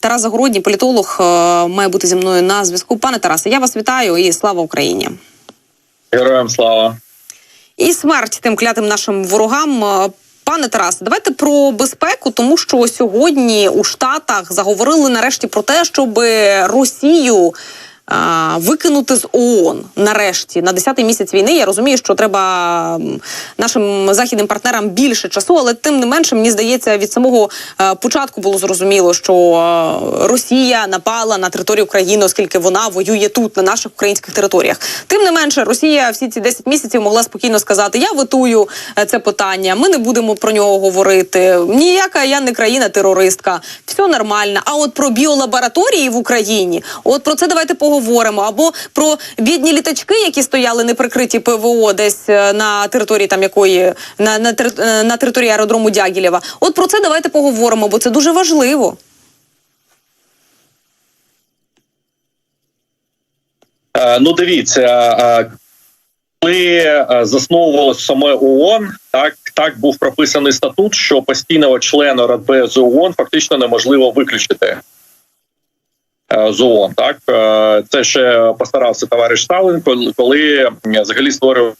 Тарас Загородній, політолог, е, має бути зі мною на зв'язку. Пане Тарасе, я вас вітаю і слава Україні. Героям слава. І смерть тим клятим нашим ворогам. Е, Пане Тарасе, давайте про безпеку, тому що сьогодні у Штатах заговорили нарешті про те, щоб Росію викинути з ООН нарешті на 10-й місяць війни. Я розумію, що треба нашим західним партнерам більше часу, але тим не менше, мені здається, від самого е, початку було зрозуміло, що е, Росія напала на територію України, оскільки вона воює тут, на наших українських територіях. Тим не менше, Росія всі ці 10 місяців могла спокійно сказати: Я витую е, це питання. Ми не будемо про нього говорити. Ніяка я не країна-терористка, все нормально. А от про біолабораторії в Україні, от про це давайте поговоримо. Або про бідні літачки, які стояли неприкриті ПВО, десь е, на території там якої на, на, е, на території аеродрому Дягілєва. От про це давайте поговоримо, бо це дуже важливо. Е, Ну, дивіться, коли засновувалось саме ООН, так так був прописаний статут, що постійного члена Радбезу ООН фактично неможливо виключити з ООН. Так Е, це ще постарався товариш Сталин, коли- взагалі створював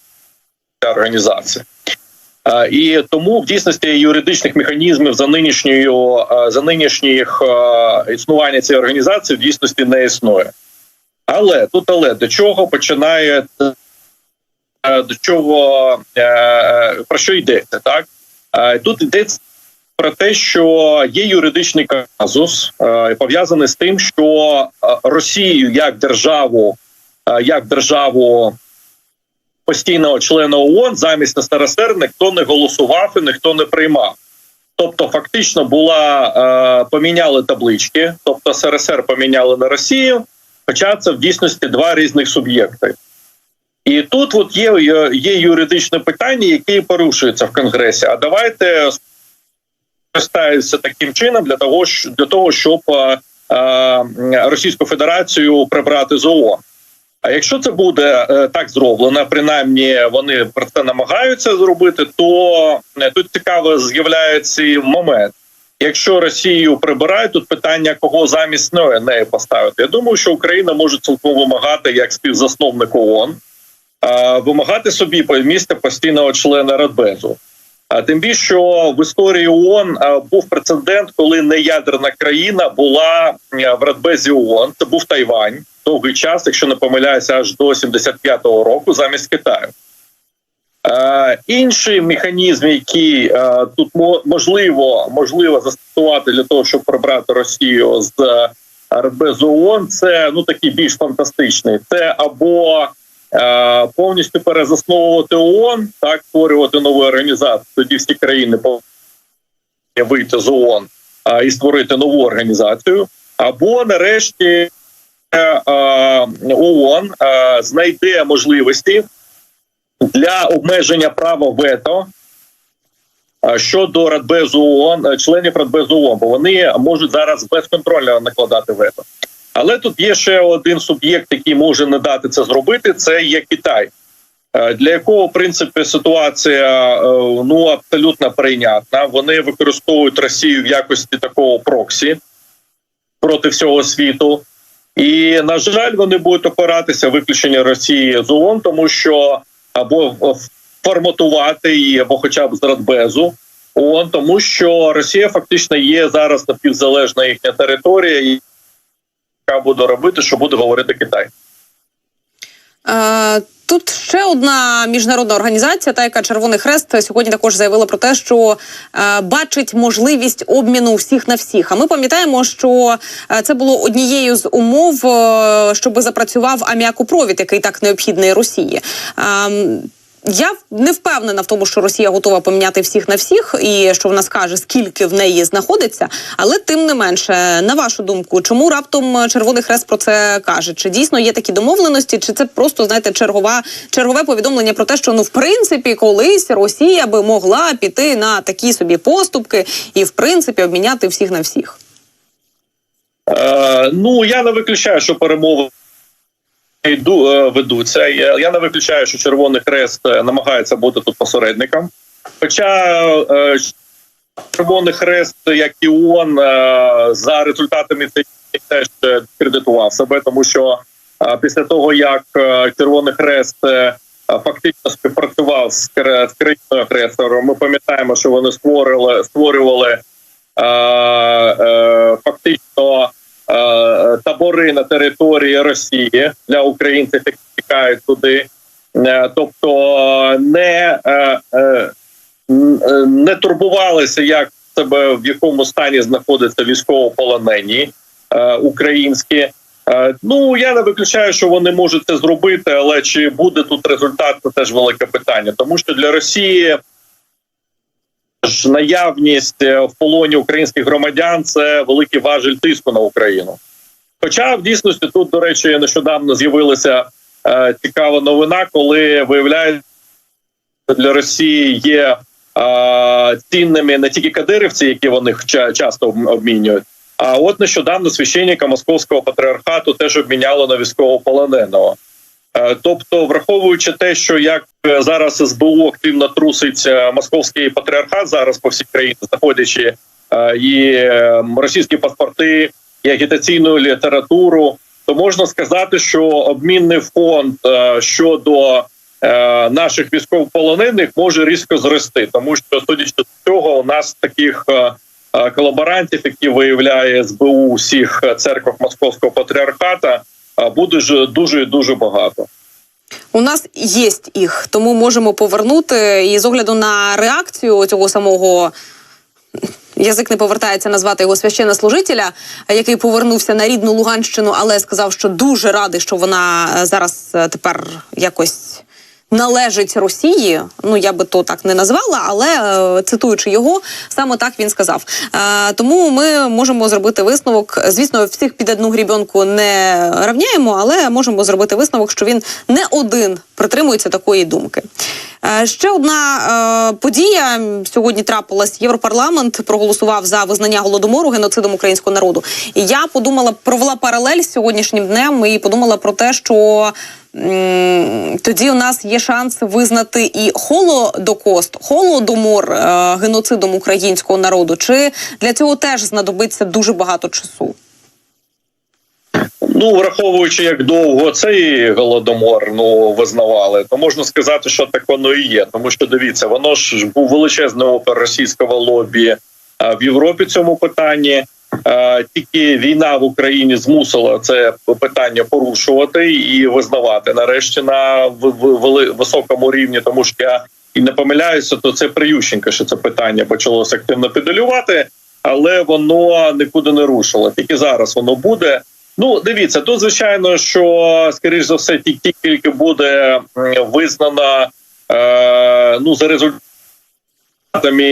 ця організація. Е, І тому в дійсності юридичних механізмів за нинішньою е, за нинішніх е, існування цієї організації в дійсності не існує. Але тут але до чого починає е, до чого е, е, про що йдеться? Так Е, тут йдеться про те, що є юридичний казус, е, пов'язаний з тим, що е, Росію як державу, е, як державу постійного члена ООН замість СРСР ніхто не голосував і ніхто не приймав. Тобто, фактично була поміняли таблички, тобто СРСР поміняли на Росію, хоча це в дійсності два різних суб'єкти. І тут от є, є юридичне питання, яке порушується в Конгресі. А давайте скористаюся таким чином для того, для того щоб е, е, Російську Федерацію прибрати з ООН. А якщо це буде е, так зроблено, принаймні вони про це намагаються зробити, то тут цікаво з'являється момент. Якщо Росію прибирають, тут питання кого замість неї поставити. Я думаю, що Україна може цілком вимагати як співзасновник ООН, вимагати собі місця постійного члена Радбезу. А тим більше, що в історії ООН був прецедент, коли неядерна країна була в Радбезі ООН. Це був Тайвань довгий час, якщо не помиляюся, аж до 75-го року замість Китаю. Інший механізм, який тут мо- можливо можливо застосувати для того, щоб прибрати Росію з Радбезу ООН, це ну такий більш фантастичний. Це або повністю перезасновувати ООН, так створювати нову організацію. Тоді всі країни повинні вийти з ООН е, і створити нову організацію, або нарешті е, е, ООН е, знайде можливості для обмеження права вето е, щодо Радбезу ООН, е, членів Радбезу ООН, бо вони можуть зараз безконтрольно накладати вето. Але тут є ще один суб'єкт, який може не дати це зробити. Це є Китай, е, для якого в принципі ситуація е, ну абсолютно прийнятна. Вони використовують Росію в якості такого проксі проти всього світу. І на жаль, вони будуть опиратися виключення Росії з ООН, тому що або форматувати її, або хоча б з Радбезу ООН, тому що Росія фактично є зараз напівзалежна їхня територія, яка буде робити, що буде говорити Китай. Е, Тут ще одна міжнародна організація, та яка Червоний Хрест сьогодні також заявила про те, що е, бачить можливість обміну всіх на всіх. А ми пам'ятаємо, що е, це було однією з умов, е, щоб запрацював аміакопровід, який так необхідний Росії. Ем, я не впевнена в тому, що Росія готова поміняти всіх на всіх, і що вона скаже, скільки в неї знаходиться. Але тим не менше, на вашу думку, чому раптом Червоний Хрест про це каже? Чи дійсно є такі домовленості, чи це просто знаєте чергова чергове повідомлення про те, що ну в принципі колись Росія би могла піти на такі собі поступки і в принципі обміняти всіх на всіх? Е, ну я не виключаю, що перемови йду е, ведуться. Я, не виключаю, що Червоний Хрест е, намагається бути тут посередником. Хоча е, Червоний Хрест, як і ООН, за результатами цієї теж кредитував себе, тому що після того як Червоний Хрест фактично співпрацював з кра- з країною агресором, ми пам'ятаємо, що вони створили створювали фактично табори на території Росії для українців, які тікають туди. Е, Тобто е, не, е, е, е, не турбувалися, як себе в якому стані знаходяться військовополонені е, українські. Е, Ну я не виключаю, що вони можуть це зробити, але чи буде тут результат, це теж велике питання, тому що для Росії ж наявність е, в полоні українських громадян це великий важель тиску на Україну. Хоча в дійсності тут, до речі, нещодавно з'явилася е, цікава новина, коли виявляється, для Росії є е, цінними не тільки кадирівці, які вони ча- часто обмінюють. А от нещодавно священника московського патріархату теж обміняло на військовополоненого. Е, Тобто, враховуючи те, що як е, зараз СБУ активно трусить е, московський патріархат зараз по всій країні, знаходячи е, і е, російські паспорти, і агітаційну літературу, то можна сказати, що обмінний фонд щодо наших військовополонених може різко зрости, тому що судячи з цього, у нас таких колаборантів, які виявляє СБУ всіх церквах московського патріархата, буде ж дуже дуже багато. У нас є їх, тому можемо повернути. І з огляду на реакцію цього самого язик не повертається назвати його священнослужителя, який повернувся на рідну Луганщину, але сказав, що дуже радий, що вона е, зараз е, тепер якось. Належить Росії, ну я би то так не назвала, але е, цитуючи його, саме так він сказав. Е, тому ми можемо зробити висновок. Звісно, всіх під одну грібенку не равняємо, але можемо зробити висновок, що він не один притримується такої думки. Е, ще одна е, подія сьогодні трапилась. Європарламент проголосував за визнання голодомору геноцидом українського народу. І я подумала, провела паралель з сьогоднішнім днем і подумала про те, що тоді у нас є шанс визнати і холодокост, холодомор е, геноцидом українського народу. Чи для цього теж знадобиться дуже багато часу? Ну, враховуючи, як довго цей голодомор ну визнавали, то можна сказати, що так воно і є. Тому що дивіться, воно ж був величезний опер російського лобі в Європі цьому питанні. А, Тільки війна в Україні змусила це питання порушувати і визнавати нарешті на високому рівні, тому що я і не помиляюся, то це при Ющенка, що це питання почалося активно педалювати, але воно нікуди не рушило. Тільки зараз воно буде. Ну, дивіться, тут звичайно, що скоріш за все, тільки тільки буде визнана е, ну за результатами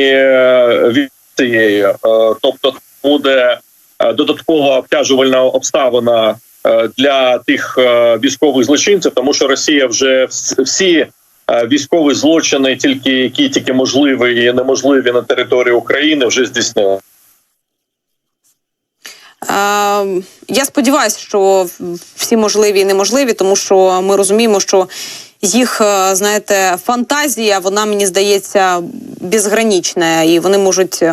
е, від цієї, е, тобто буде е, додаткова обтяжувальна обставина е, для тих е, військових злочинців, тому що Росія вже всі військові злочини, тільки які тільки можливі і неможливі на території України, вже здійснила. Я сподіваюся, що всі можливі і неможливі, тому що ми розуміємо, що їх, знаєте, фантазія, вона мені здається безгранічна, і вони можуть.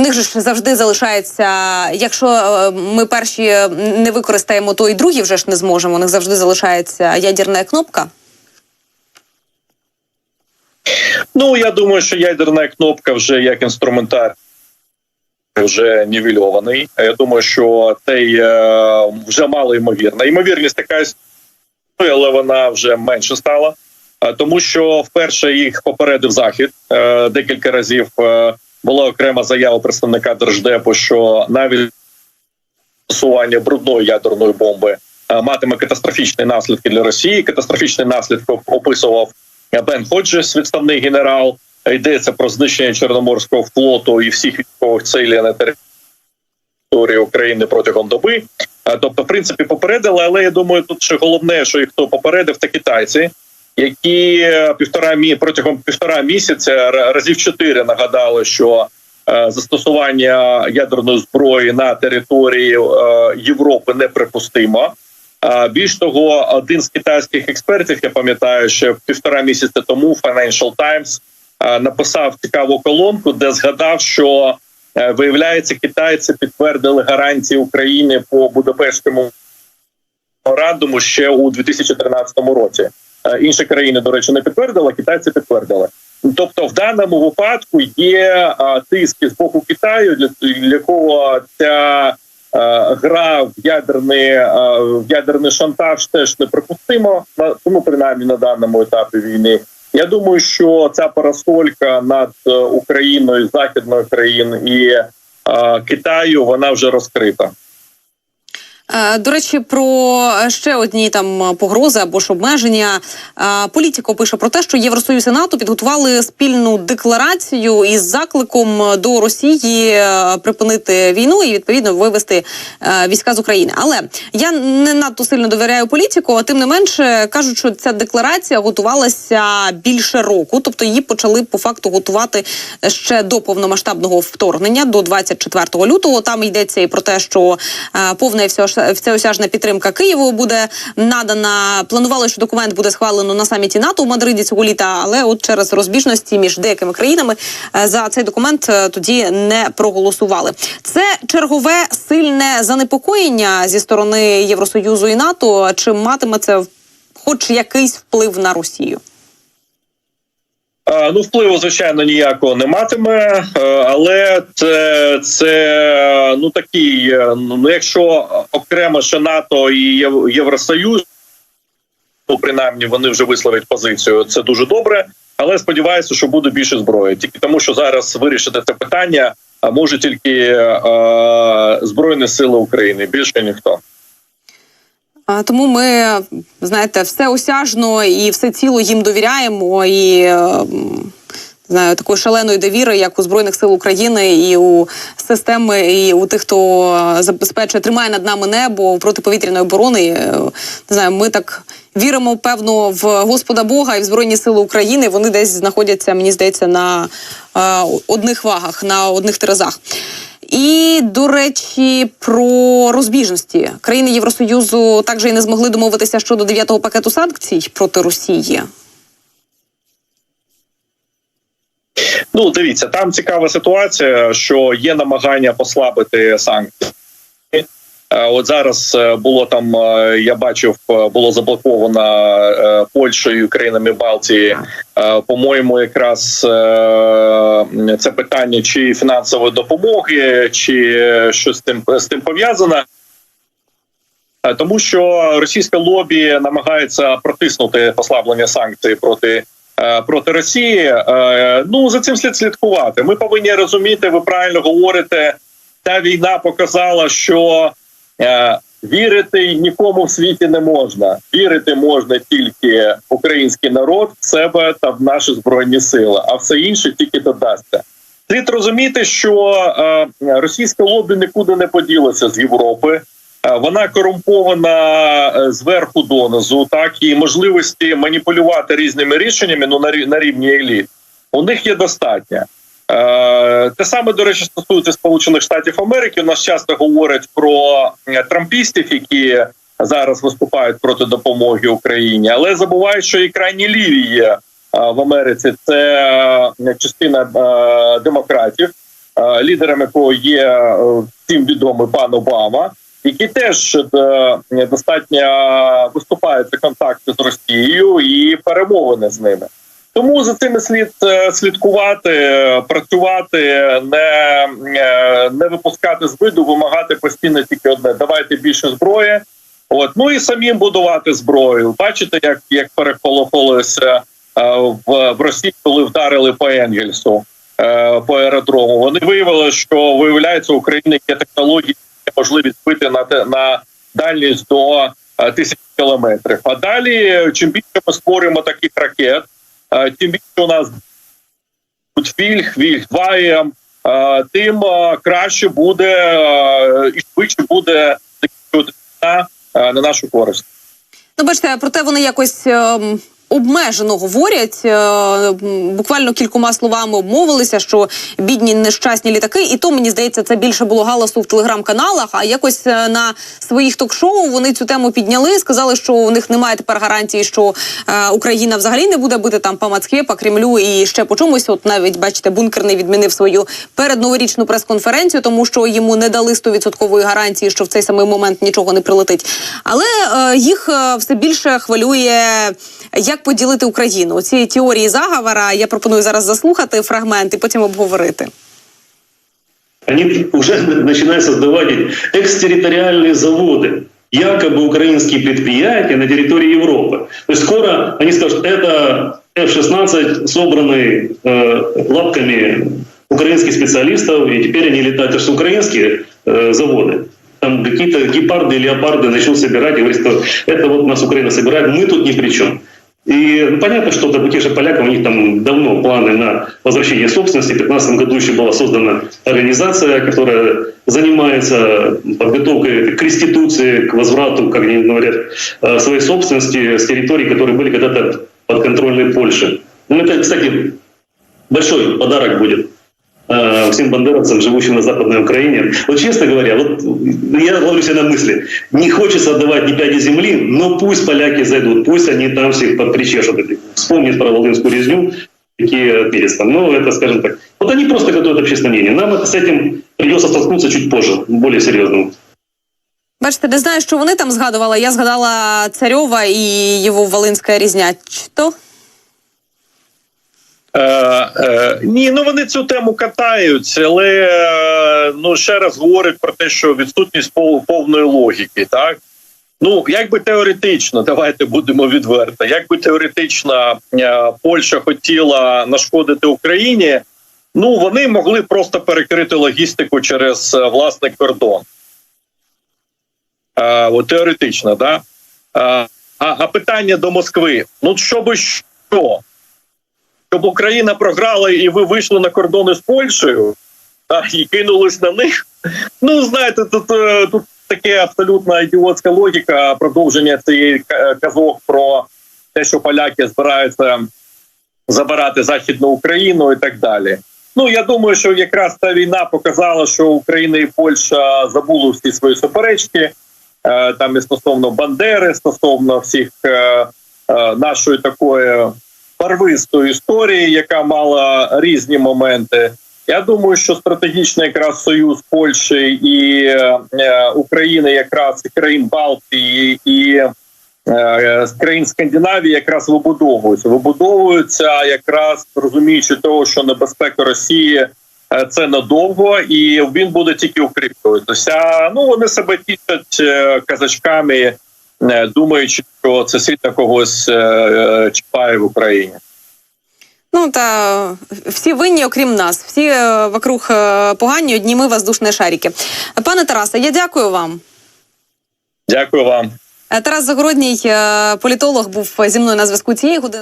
Е, В них же ж завжди залишається, якщо е, ми перші не використаємо, то і другі вже ж не зможемо. У них завжди залишається ядерна кнопка. Ну я думаю, що ядерна кнопка вже як інструментар вже нівельований. Я думаю, що цей е, вже мало ймовірна. Ймовірність така але вона вже менше стала. Е, Тому що вперше їх попередив захід е, декілька разів. Е, була окрема заява представника держдепу, що навіть застосування брудної ядерної бомби е, матиме катастрофічні наслідки для Росії. Катастрофічні наслідки описував Бен Ходжес, відставний генерал. Йдеться про знищення Чорноморського флоту і всіх військових цілей на території України протягом доби. Е, Тобто, в принципі, попередили, але я думаю, тут ще головне, що їх хто попередив, це китайці, які е, півтора мі протягом півтора місяця разів чотири нагадали, що е, застосування ядерної зброї на території е, Європи неприпустимо. Більш того, один з китайських експертів, я пам'ятаю, ще півтора місяця тому Financial Times написав цікаву колонку, де згадав, що виявляється, китайці підтвердили гарантії України по Будапештському меморандуму ще у 2013 році. Е, Інші країни, до речі, не підтвердили, китайці підтвердили. Тобто, в даному випадку є а, тиски з боку Китаю, для, для якого ця е, гра в ядерний, е, в ядерний шантаж теж неприпустимо, тому принаймні на даному етапі війни. Я думаю, що ця парасолька над е, Україною, західною країн і е, Китаю вона вже розкрита. Е, До речі, про ще одні там погрози або ж обмеження. Е, Політіко пише про те, що Євросоюз і НАТО підготували спільну декларацію із закликом до Росії е, припинити війну і відповідно вивести війська з України. Але я не надто сильно довіряю політику, а тим не менше кажуть, що ця декларація готувалася більше року, тобто її почали по факту готувати ще до повномасштабного вторгнення, до 24 лютого. Там йдеться і про те, що е, повна і всеос- всеосяжна підтримка Києву буде надана. Планували, що документ буде схвалено на саміті НАТО у Мадриді цього літа, але от через розбіжності між деякими країнами е, за цей документ е, тоді не проголосували. Це чергове сильне занепокоєння зі сторони Євросоюзу і НАТО. Чи матиме це хоч якийсь вплив на Росію? Е, Ну, впливу, звичайно, ніякого не матиме, е, але це, це ну такий. е, Ну, якщо окремо ще НАТО і Єв- Євросоюз, ну принаймні вони вже висловлять позицію. Це дуже добре. Але сподіваюся, що буде більше зброї. Тільки тому, що зараз вирішити це питання а може тільки е, Збройні Сили України. Більше ніхто. Тому ми знаєте, все осяжно і все ціло їм довіряємо і. е, Знаю, такої шаленої довіри, як у збройних сил України, і у системи, і у тих, хто е, забезпечує, тримає над нами небо протиповітряної оборони. Е, Не знаю, ми так віримо певно в Господа Бога і в збройні сили України. Вони десь знаходяться, мені здається, на е, одних вагах, на одних терезах. І до речі, про розбіжності країни Євросоюзу також і не змогли домовитися щодо дев'ятого пакету санкцій проти Росії. Ну, дивіться, там цікава ситуація, що є намагання послабити санкції. Е, От зараз е, було там, е, я бачив, було заблоковано Польщею, країнами Балтії. По-моєму, якраз це питання чи фінансової допомоги, чи щось з тим з тим пов'язане. Тому що російське лобі намагається протиснути послаблення санкцій проти проти Росії. Ну за цим слід слідкувати. Ми повинні розуміти. Ви правильно говорите. Та війна показала, що вірити нікому в світі не можна. Вірити можна тільки український народ, в себе та в наші збройні сили, а все інше тільки додасться. Слід розуміти, що е, російське лобі нікуди не поділося з Європи. Е, Вона корумпована е, зверху донизу, так і можливості маніпулювати різними рішеннями ну на рівні еліт. У них є достатньо. Е, Те саме до речі стосується Сполучених Штатів Америки. У нас часто говорять про трампістів, які зараз виступають проти допомоги Україні, але забувають, що і крайні ліві є е, в Америці. Це е, частина демократів, лідером якого є всім відомий пан Обама, які теж достатньо виступають за контакти з Росією і перемовини з ними. Тому за цими слід е, слідкувати, е, працювати, не, е, не випускати з виду, вимагати постійно тільки одне: давайте більше зброї. От ну і самим будувати зброю. Бачите, як як перехолохолося в, в Росії, коли вдарили по Енгельсу по аеродрому. Вони виявили, що виявляється, у України є технології, які можливі збити на на дальність до тисяч кілометрів. А далі, чим більше ми створюємо таких ракет. Е, тим більше у нас фільг, вільг ваєм, тим е, краще буде е, і швидше буде на нашу користь. Ну, бачите, проте вони якось ем, обмежено говорять. е, Буквально кількома словами обмовилися, що бідні нещасні літаки, і то мені здається, це більше було галасу в телеграм-каналах. А якось е, на своїх ток-шоу вони цю тему підняли. Сказали, що у них немає тепер гарантії, що е, Україна взагалі не буде бити там по Москві, по Кремлю і ще по чомусь. От навіть бачите, бункерний відмінив свою передноворічну прес-конференцію, тому що йому не дали 100% гарантії, що в цей самий момент нічого не прилетить. Але е, їх все більше хвилює, як поділити Україну. Ці теорії заговора я пропоную зараз заслухати фрагмент і потім обговорити. Они уже начинают создавать экстерриториальные заводы, якобы украинские предприятия на территории Европы. То есть скоро они скажут, это F-16, собранный э, лапками украинских специалистов, и теперь они летают. Это же украинские э, заводы. Там какие-то гепарды, леопарды начнут собирать и говорить, что это вот нас Украина собирает, мы тут ни при чем. И ну, понятно, что у тех же поляков, у них там давно планы на возвращение собственности. В 2015 году еще была создана организация, которая занимается подготовкой к реституции, к возврату, как они говорят, э, своей собственности с территорий, которые были когда-то подконтрольной Польши. Ну, это, кстати, большой подарок будет э, всем бандеровцам, живущим на Западной Украине. Вот честно говоря, вот я ловлю себя на мысли, не хочется отдавать ни пяди земли, но пусть поляки зайдут, пусть они там всех причешут, вспомнят про Волынскую резню, какие перец там. Ну, это, скажем так, вот они просто готовят общественное мнение. Нам это, с этим придется столкнуться чуть позже, более серьезно. Бачите, не знаю, що вони там згадували. Я згадала Царьова і його Волинська різня. Чи то? Е, е, ні, ну вони цю тему катають, але е, ну ще раз говорять про те, що відсутність пов- повної логіки, так. Ну, якби теоретично, давайте будемо відверто. Якби теоретично е, Польща хотіла нашкодити Україні, ну вони могли просто перекрити логістику через е, власний кордон. Е, от теоретично, да. Е, а, а питання до Москви: ну щоб що? Щоб Україна програла і ви вийшли на кордони з Польщею та, і кинулись на них. Ну знаєте, тут, е, тут таке абсолютно ідіотська логіка продовження цієї казок про те, що поляки збираються забирати західну Україну і так далі. Ну я думаю, що якраз та війна показала, що Україна і Польща забули всі свої суперечки. е, Там і стосовно Бандери, стосовно всіх е, е, нашої такої барвистої історії, яка мала різні моменти. Я думаю, що стратегічний якраз союз Польщі і е, України, якраз і країн Балтії і е, країн Скандинавії, якраз вибудовуються. Вибудовуються якраз розуміючи того, що небезпека Росії е, це надовго, і він буде тільки укріплюватися. Ну вони себе тішать е, казачками, думаючи, що це світа когось е, е, чіпає в Україні. Ну та всі винні, окрім нас. Всі е, вокруг е, погані, одні ми воздушні шарики. Пане Тарасе, я дякую вам. Дякую вам. Е, Тарас Загородній, е, політолог, був зі мною на зв'язку цієї години.